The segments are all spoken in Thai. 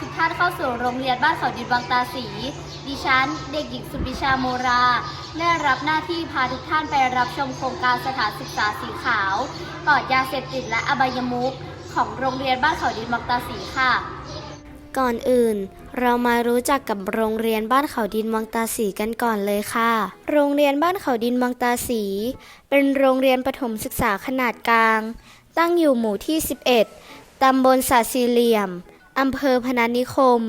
ทุกท่านเขาดินวังตาสี ดิฉัน เด็กหญิงสุบิชาโมรา ได้รับหน้าที่พาทุกท่านไปรับชมโครงการสถานศึกษาสีขาวปลอดยาเสพติดและอบายมุขของโรงเรียนบ้านเขาดินวังตาสีค่ะ ก่อนอื่น เรามารู้จักกับโรงเรียนบ้านเขาดินวังตาสีกันก่อนเลยค่ะ โรงเรียนบ้านเขาดินวังตาสี เป็นโรงเรียนประถมศึกษาขนาดกลาง ตั้งอยู่หมู่ที่ 11ตำบลสาสีเหลี่ยม อำเภอพนันิคม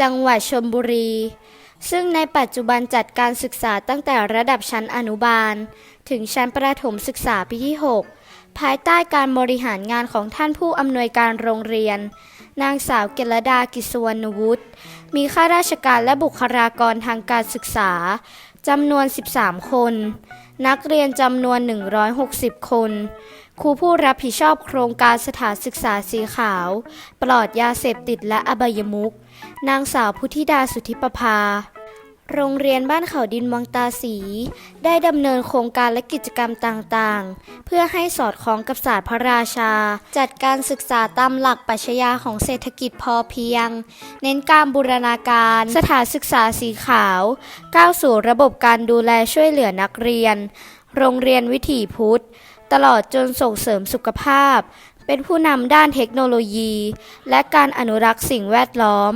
จังหวัดชลบุรี ซึ่งในปัจจุบันจัดการศึกษาตั้งแต่ระดับชั้นอนุบาล ถึงชั้นประถมศึกษาปีที่ 6 ภายใต้การบริหารงานของท่านผู้อำนวยการโรงเรียน นางสาวเกลดากิสวรรณวุฒิมีข้าราชการและบุคลากรทางการศึกษาจำนวน 13 คน นักเรียนจำนวน 160 คน ครูผู้รับผิดชอบโครงการสถานศึกษาสีขาว ปลอดยาเสพติดและอบายมุขนางสาวพุทธิดาสุทธิปภา โรงเรียนบ้านเขาดินวังตาสี ได้ดำเนินโครงการและกิจกรรมต่างๆ เพื่อให้สอดคล้องกับศาสตร์พระราชา จัดการศึกษาตามหลักปรัชญาของเศรษฐกิจพอเพียง เน้นการบูรณาการสถานศึกษาสีขาว ก้าวสู่ระบบการดูแลช่วยเหลือนักเรียน โรงเรียนวิถีพุทธ ตลอดจนส่งเสริมสุขภาพ เป็นผู้นำด้านเทคโนโลยี และการอนุรักษ์สิ่งแวดล้อม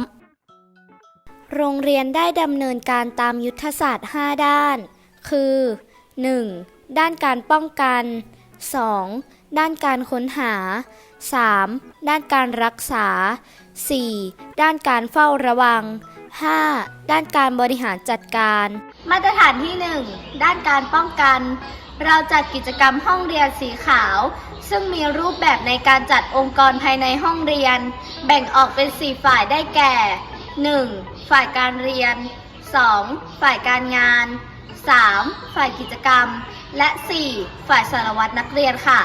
โรงเรียนได้ดำเนินการตามยุทธศาสตร์ 5 ด้าน คือ 1. ด้านการป้องกัน 2. ด้านการค้นหา 3. ด้านการรักษา 4. ด้านการเฝ้าระวัง 5. ด้านการบริหารจัดการ มาตรฐานที่ 1 ด้านการป้องกัน เราจัดกิจกรรมห้องเรียนสีขาว ซึ่งมีรูปแบบในการจัดองค์กรภายในห้องเรียน แบ่งออกเป็น 4 ฝ่ายได้แก่ 1. ฝ่ายการเรียน 2. ฝ่ายการงาน 3. ฝ่ายกิจกรรม และ 4. ฝ่ายสารวัตรนักเรียนค่ะ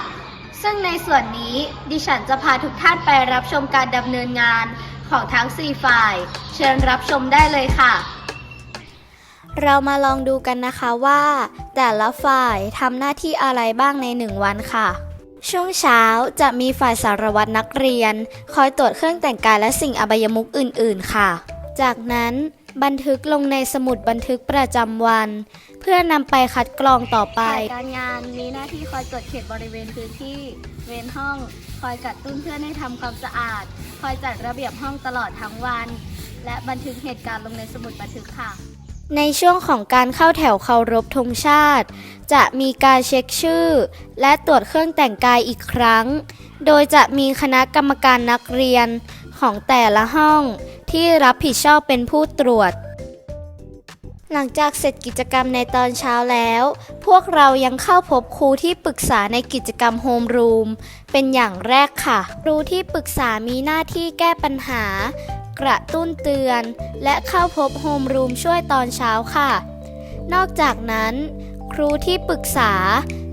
ซึ่งในส่วนนี้ดิฉันจะพาทุกท่านไปรับชมการดำเนินงานของทั้ง 4 ฝ่าย เชิญรับชมได้เลยค่ะ เรามาลองดูกันนะคะว่า แต่ละฝ่ายทำหน้าที่อะไรบ้างในหนึ่งวันค่ะ ช่วงเช้าจะมีฝ่ายสารวัตรนักเรียน คอยตรวจเครื่องแต่งกายและสิ่งอบายมุขอื่น ๆ ค่ะ จากนั้นบันทึกลงในสมุดบันทึกประจำวัน เพื่อนำไปคัดกรองต่อไป การงานมีหน้าที่คอยตรวจเขตบริเวณพื้นที่ เว้นห้อง คอยกัดตุ้นเพื่อนให้ทำความสะอาด คอยจัดระเบียบห้องตลอดทั้งวัน และบันทึกเหตุการณ์ลงในสมุดบันทึกค่ะ ในช่วงของการเข้าแถวเคารพธงชาติ จะมีการเช็คชื่อ และตรวจเครื่องแต่งกายอีกครั้ง โดยจะมีคณะกรรมการนักเรียนของแต่ละห้องที่รับผิดชอบเป็นผู้ตรวจ หลังจากเสร็จกิจกรรมในตอนเช้าแล้ว พวกเรายังเข้าพบครูที่ปรึกษาในกิจกรรมโฮมรูมเป็นอย่างแรกค่ะ ครูที่ปรึกษามีหน้าที่แก้ปัญหา กระตุ้นเตือน และเข้าพบโฮมรูมช่วยตอนเช้าค่ะ นอกจากนั้น ครูที่ปรึกษา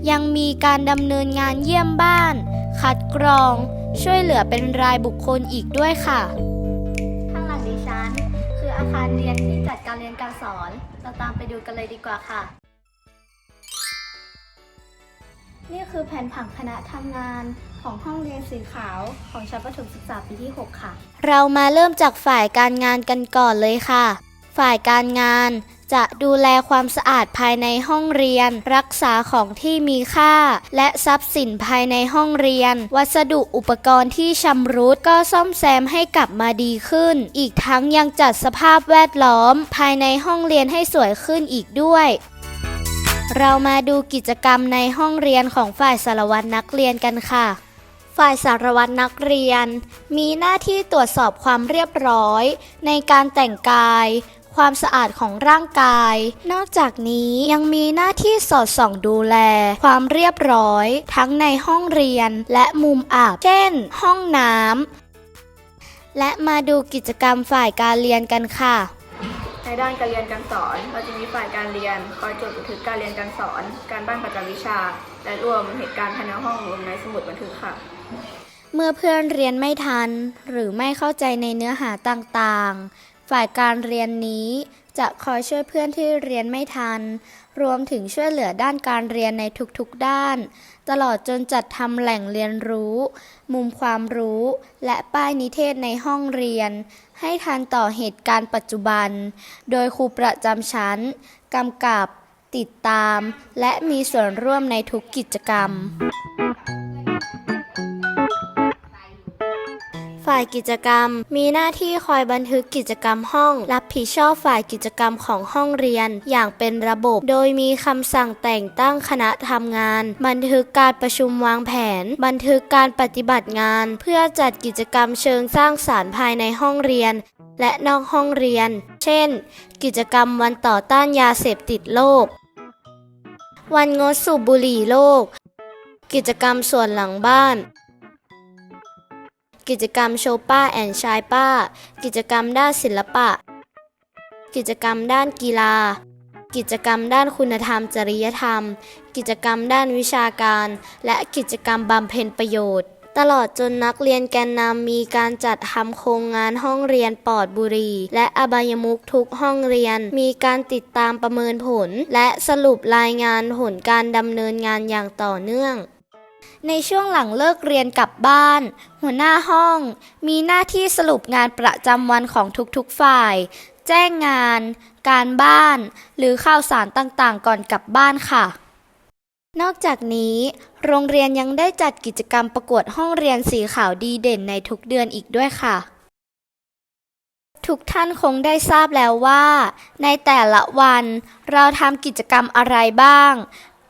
ยังมีการดำเนินงานเยี่ยมบ้าน คัดกรอง ช่วยเหลือเป็นรายบุคคลอีกด้วยค่ะ ข้างหลังดิฉัน คืออาคารเรียนที่จัดการเรียนการสอน เราตามไปดูกันเลยดีกว่าค่ะ นี่คือแผนผังคณะทำงาน ของห้องเรียนสีขาวของชั้นประถมศึกษาปีที่ 6 ค่ะ เรามาเริ่มจากฝ่ายการงานกันก่อนเลยค่ะ ฝ่ายการงานจะดูแลความสะอาดภายในห้องเรียน รักษาของที่มีค่า และทรัพย์สินภายในห้องเรียน วัสดุอุปกรณ์ที่ชำรุดก็ซ่อมแซมให้กลับมาดีขึ้น อีกทั้งยังจัดสภาพแวดล้อม ภายในห้องเรียนให้สวยขึ้นอีกด้วย เรามาดูกิจกรรมในห้องเรียนของฝ่ายสารวัตรนักเรียนกันค่ะ ฝ่ายสารวัตรนักเรียน มีหน้าที่ตรวจสอบความเรียบร้อย ในการแต่งกาย ความสะอาดของร่างกาย นอกจากนี้ยังมีหน้าที่สอดส่องดูแล ความเรียบร้อย ทั้งในห้องเรียนและมุมอาบ เช่น ห้องน้ำและมาดูกิจกรรมฝ่ายการเรียนกันค่ะในด้านการเรียนการสอน เราจะมีฝ่ายการเรียน คอยจดบันทึกการเรียนการสอน การบ้านประจำวิชา และรวมเหตุการณ์ภายในห้องรวมในสมุดบันทึกค่ะ เมื่อเพื่อนเรียนไม่ทัน หรือไม่เข้าใจในเนื้อหาต่างๆ ฝ่ายการเรียนนี้จะคอยช่วยเพื่อนที่เรียนไม่ทัน รวมถึงช่วยเหลือด้านการเรียนในทุกๆด้าน ตลอดจนจัดทำแหล่งเรียนรู้ มุมความรู้ และป้ายนิเทศในห้องเรียน ให้ทันต่อเหตุการณ์ปัจจุบัน โดยครูประจำชั้นกำกับ ติดตาม และมีส่วนร่วมในทุกกิจกรรม ฝ่ายกิจกรรม มีหน้าที่คอยบันทึกกิจกรรมห้อง รับผิดชอบฝ่ายกิจกรรมของห้องเรียน อย่างเป็นระบบ โดยมีคำสั่งแต่งตั้งคณะทำงาน บันทึกการประชุมวางแผน บันทึกการปฏิบัติงาน เพื่อจัดกิจกรรมเชิงสร้างสารรค์ภายในห้องเรียน และนอกห้องเรียน เช่น กิจกรรมวันต่อต้านยาเสพติดโลก วันงดสูบบุหรี่โลก กิจกรรมส่วนหลังบ้าน กิจกรรมโชว์ป้าแอนชายป้า กิจกรรมด้านศิลปะ กิจกรรมด้านกีฬา กิจกรรมด้านคุณธรรมจริยธรรม กิจกรรมด้านวิชาการ และกิจกรรมบำเพ็ญประโยชน์ ตลอดจนนักเรียนแกนนำมีการจัดทำโครงงานห้องเรียนปลอดบุหรี่และอบายมุขทุกห้องเรียน มีการติดตามประเมินผล และสรุปรายงานผลการดำเนินงานอย่างต่อเนื่อง ในช่วงหลังเลิกเรียนกลับบ้าน หัวหน้าห้อง มีหน้าที่สรุปงานประจำวันของทุกๆฝ่าย แจ้งงาน การบ้าน หรือข่าวสารต่างๆ ก่อนกลับบ้านค่ะ นอกจากนี้ โรงเรียนยังได้จัดกิจกรรมประกวดห้องเรียนสีขาวดีเด่นในทุกเดือนอีกด้วยค่ะ ทุกท่านคงได้ทราบแล้วว่า ในแต่ละวันเราทำกิจกรรมอะไรบ้าง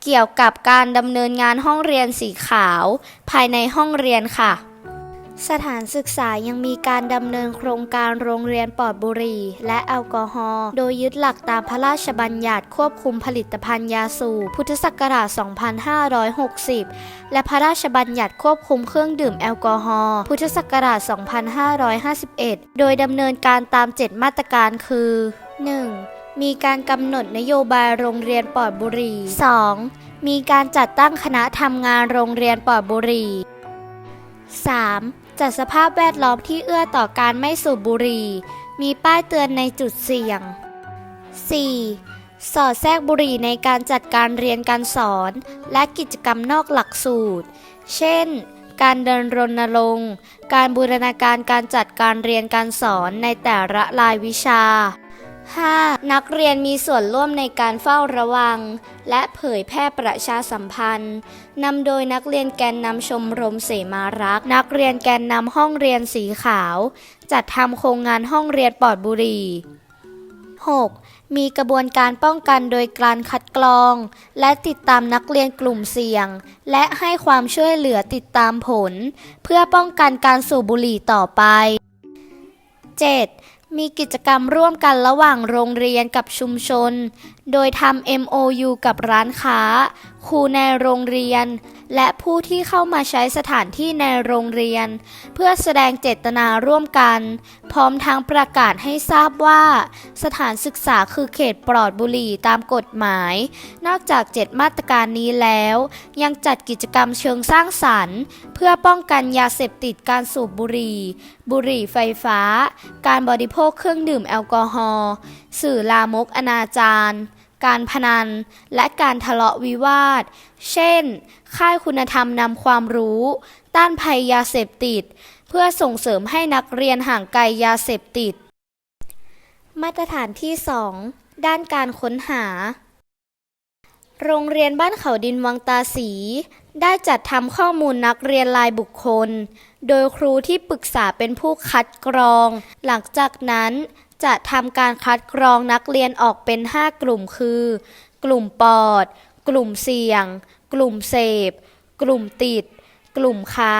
เกี่ยวกับการดำเนินงานห้องเรียนสีขาว ภายในห้องเรียนค่ะ สถานศึกษายังมีการดำเนินโครงการโรงเรียนปลอดบุหรี่และแอลกอฮอล์โดยยึดหลักตามพระราชบัญญัติควบคุมผลิตภัณฑ์ยาสูบพุทธศักราช 2560 และพระราชบัญญัติควบคุมเครื่องดื่มแอลกอฮอล์พุทธศักราช 2551 โดยดำเนินการตาม 7 มาตรการคือ 1. มีการกำหนดนโยบายโรงเรียนปลอดบุหรี่ 2. มีการจัดตั้งคณะทำงานโรงเรียนปลอดบุหรี่ 3. จัดสภาพแวดล้อมที่เอื้อต่อการไม่สูบบุหรี่ มีป้ายเตือนในจุดเสี่ยง 4. สอดแทรกบุหรี่ในการจัดการเรียนการสอน และกิจกรรมนอกหลักสูตร เช่น การเดินรณรงค์ การบูรณาการการจัดการเรียนการสอนในแต่ละรายวิชา 5. นักเรียนมีส่วนร่วมในการเฝ้าระวัง และเผยแพร่ประชาสัมพันธ์นำโดยนักเรียนแกนนำชมรมเสมารัก นักเรียนแกนนำห้องเรียนสีขาว จัดทำโครงงานห้องเรียนปลอดบุหรี่ 6. มีกระบวนการป้องกันโดยการคัดกรอง และติดตามนักเรียนกลุ่มเสี่ยง และให้ความช่วยเหลือติดตามผล เพื่อป้องกันการสูบบุหรี่ต่อไป 7. มีกิจกรรมร่วมกันระหว่างโรงเรียนกับชุมชน โดยทำ MOU กับร้านค้า ครูในโรงเรียน และผู้ที่เข้ามาใช้สถานที่ในโรงเรียน เพื่อแสดงเจตนาร่วมกัน พร้อมทั้งประกาศให้ทราบว่า สถานศึกษาคือเขตปลอดบุหรี่ตามกฎหมาย นอกจาก 7 มาตรการนี้แล้ว ยังจัดกิจกรรมเชิงสร้างสรรค์ เพื่อป้องกันยาเสพติดการสูบบุหรี่ บุหรี่ไฟฟ้า การบริโภคเครื่องดื่มแอลกอฮอล์สื่อลามกอนาจาร การพนัน และการทะเลาะวิวาท เช่น ค่ายคุณธรรมนำความรู้ ต้านภัยยาเสพติด เพื่อส่งเสริมให้นักเรียนห่างไกลยาเสพติด มาตรฐานที่ 2 ด้านการค้นหา โรงเรียนบ้านเขาดินวังตาสี ได้จัดทำข้อมูลนักเรียนรายบุคคล โดยครูที่ปรึกษาเป็นผู้คัดกรอง หลังจากนั้น จะทำการคัดกรองนักเรียนออกเป็น 5 กลุ่มคือ กลุ่มปอด กลุ่มเสี่ยง กลุ่มเสพ กลุ่มติด กลุ่มค้า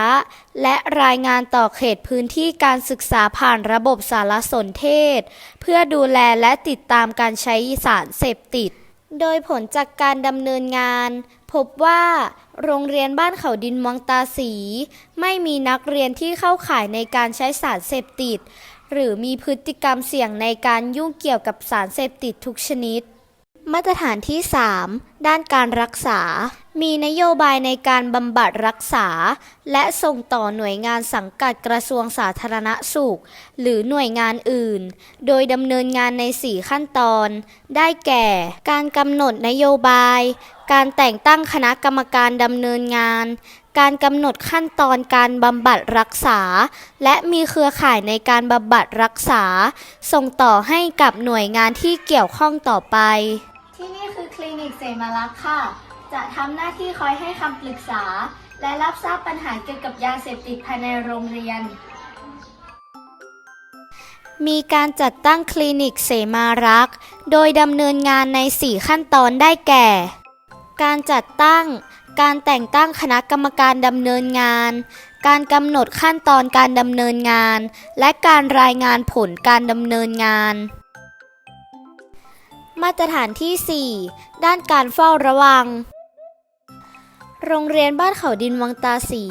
และรายงานต่อเขตพื้นที่การศึกษาผ่านระบบสารสนเทศ เพื่อดูแลและติดตามการใช้สารเสพติด โดยผลจากการดำเนินงาน พบว่าโรงเรียนบ้านเขาดินวังตาสี ไม่มีนักเรียนที่เข้าข่ายในการใช้สารเสพติด หรือมีพฤติกรรมเสี่ยงในการยุ่งเกี่ยวกับสารเสพติดทุกชนิด มาตรฐานที่ 3 ด้านการรักษา มีนโยบายในการบำบัดรักษา และส่งต่อหน่วยงานสังกัดกระทรวงสาธารณสุข หรือหน่วยงานอื่น โดยดำเนินงานใน 4 ขั้นตอน ได้แก่ การกำหนดนโยบาย การแต่งตั้งคณะกรรมการดำเนินงาน การกำหนดขั้นตอนการบำบัดรักษา และมีเครือข่ายในการบำบัดรักษา ส่งต่อให้กับหน่วยงานที่เกี่ยวข้องต่อไป ที่นี่คือคลินิกเสมารักษ์ค่ะ จะทำหน้าที่คอยให้คำปรึกษา และรับทราบปัญหาเกี่ยวกับยาเสพติดภายในโรงเรียน มีการจัดตั้งคลินิกเสมารักษ์ โดยดำเนินงานใน 4 ขั้นตอนได้แก่ การจัดตั้ง การแต่งตั้งคณะกรรมการดำเนินงาน การกำหนดขั้นตอนการดำเนินงาน และการรายงานผลการดำเนินงาน มาตรฐานที่ 4 ด้านการเฝ้าระวัง โรงเรียนบ้านเขาดินวังตาสี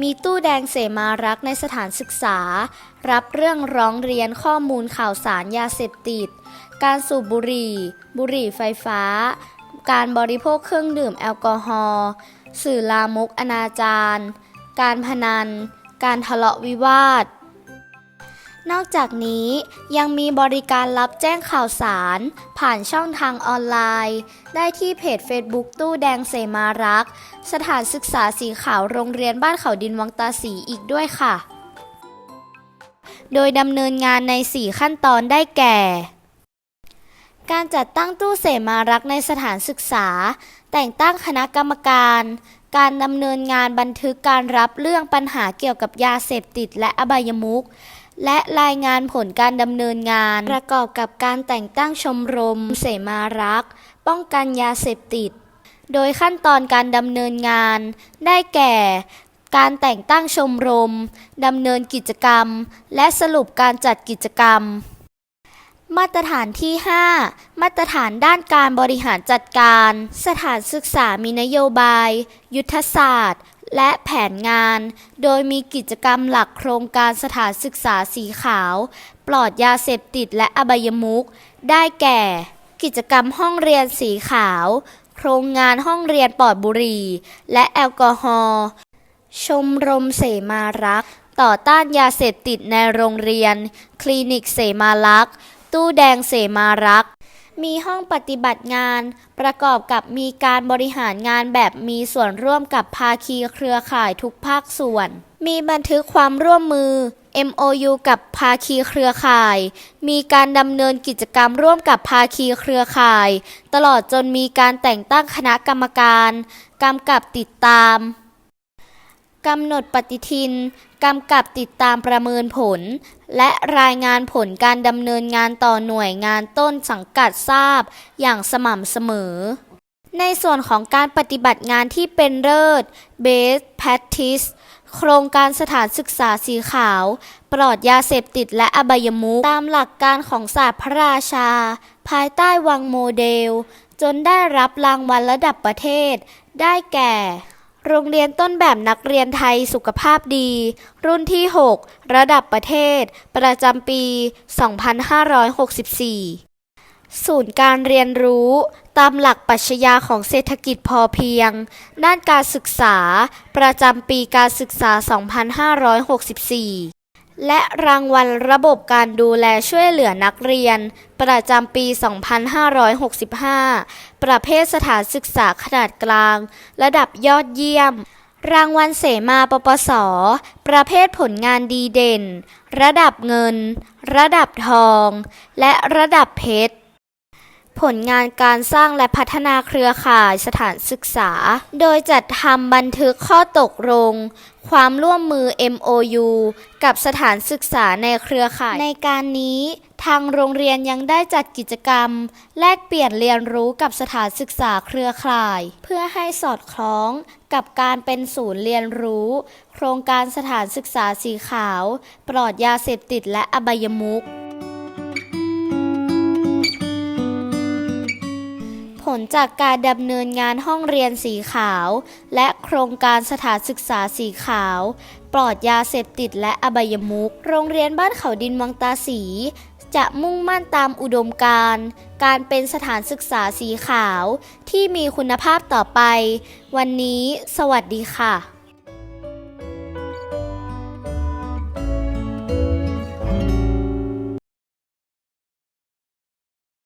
มีตู้แดงเสมารักในสถานศึกษา รับเรื่องร้องเรียนข้อมูลข่าวสารยาเสพติด การสูบบุหรี่ บุหรี่ไฟฟ้า การบริโภคเครื่องดื่มแอลกอฮอล์ สื่อลามกอนาจารการพนัน การทะเลาะวิวาท นอกจากนี้ยังมีบริการรับแจ้งข่าวสาร ผ่านช่องทางออนไลน์ ได้ที่เพจ Facebook ตู้แดงเสมารัก สถานศึกษาสีขาวโรงเรียนบ้านเขาดินวังตาสีอีกด้วยค่ะ โดยดำเนินงานใน 4 ขั้นตอนได้แก่ การจัดตั้งตู้เสมารักษ์ในสถานศึกษา แต่งตั้งคณะกรรมการ การดำเนินงานบันทึกการรับเรื่องปัญหาเกี่ยวกับยาเสพติดและอบายมุขและรายงานผลการดำเนินงาน ประกอบกับการแต่งตั้งชมรม เสมารักษ์ป้องกันยาเสพติด โดยขั้นตอนการดำเนินงาน ได้แก่ การแต่งตั้งชมรมดำเนินกิจกรรม และสรุปการจัดกิจกรรม มาตรฐานที่ 5 มาตรฐานด้านการบริหารจัดการ สถานศึกษามีนโยบาย ยุทธศาสตร์ และแผนงาน โดยมีกิจกรรมหลักโครงการสถานศึกษาสีขาว ปลอดยาเสพติดและอบายมุขได้แก่ กิจกรรมห้องเรียนสีขาว โครงงานห้องเรียนปลอดบุหรี่และแอลกอฮอล์ชมรมเสมารัก ต่อต้านยาเสพติดในโรงเรียน คลินิกเสมารัก ตู้แดงเสมารักษ์มีห้องปฏิบัติงาน ประกอบกับมีการบริหารงานแบบมีส่วนร่วมกับภาคีเครือข่ายทุกภาคส่วน มีบันทึกความร่วมมือ MOU กับภาคีเครือข่าย มีการดำเนินกิจกรรมร่วมกับภาคีเครือข่าย ตลอดจนมีการแต่งตั้งคณะกรรมการกำกับติดตาม กำหนดปฏิทิน กำกับติดตามประเมินผล และรายงานผลการดำเนินงานต่อหน่วยงานต้นสังกัดทราบ อย่างสม่ำเสมอ ในส่วนของการปฏิบัติงานที่เป็นเลิศ Best Practice โครงการสถานศึกษาสีขาว ปลอดยาเสพติดและอบายมุขตามหลักการของศาสตร์พระราชา ภายใต้วังโมเดล จนได้รับรางวัลระดับประเทศ ได้แก่ โรงเรียนต้นแบบนักเรียนไทยสุขภาพดี รุ่นที่ 6 ระดับประเทศ ประจำปี 2564 ศูนย์การเรียนรู้ ตามหลักปรัชญาของเศรษฐกิจพอเพียง ด้านการศึกษา ประจำปีการศึกษา 2564 และรางวัลระบบการดูแลช่วยเหลือนักเรียน ประจำปี 2565 ประเภทสถานศึกษาขนาดกลาง ระดับยอดเยี่ยม รางวัลเสมาปปส ประเภทผลงานดีเด่น ระดับเงิน ระดับทอง และระดับเพชร ผลงานการสร้างและพัฒนาเครือข่ายสถานศึกษา โดยจัดทำบันทึกข้อตกลง ความร่วมมือ MOU กับสถานศึกษาในเครือข่าย ในการนี้ทางโรงเรียนยังได้จัดกิจกรรม แลกเปลี่ยนเรียนรู้กับสถานศึกษาเครือข่าย เพื่อให้สอดคล้องกับการเป็นศูนย์เรียนรู้ โครงการสถานศึกษาสีขาว ปลอดยาเสพติดและอบายมุข ผลจากการดำเนินงานห้องเรียนสีขาว และโครงการสถานศึกษาสีขาว ปลอดยาเสพติดและอบายมุขโรงเรียนบ้านเขาดินวังตาสี จะมุ่งมั่นตามอุดมการณ์การเป็นสถานศึกษาสีขาว ที่มีคุณภาพต่อไป วันนี้ สวัสดีค่ะ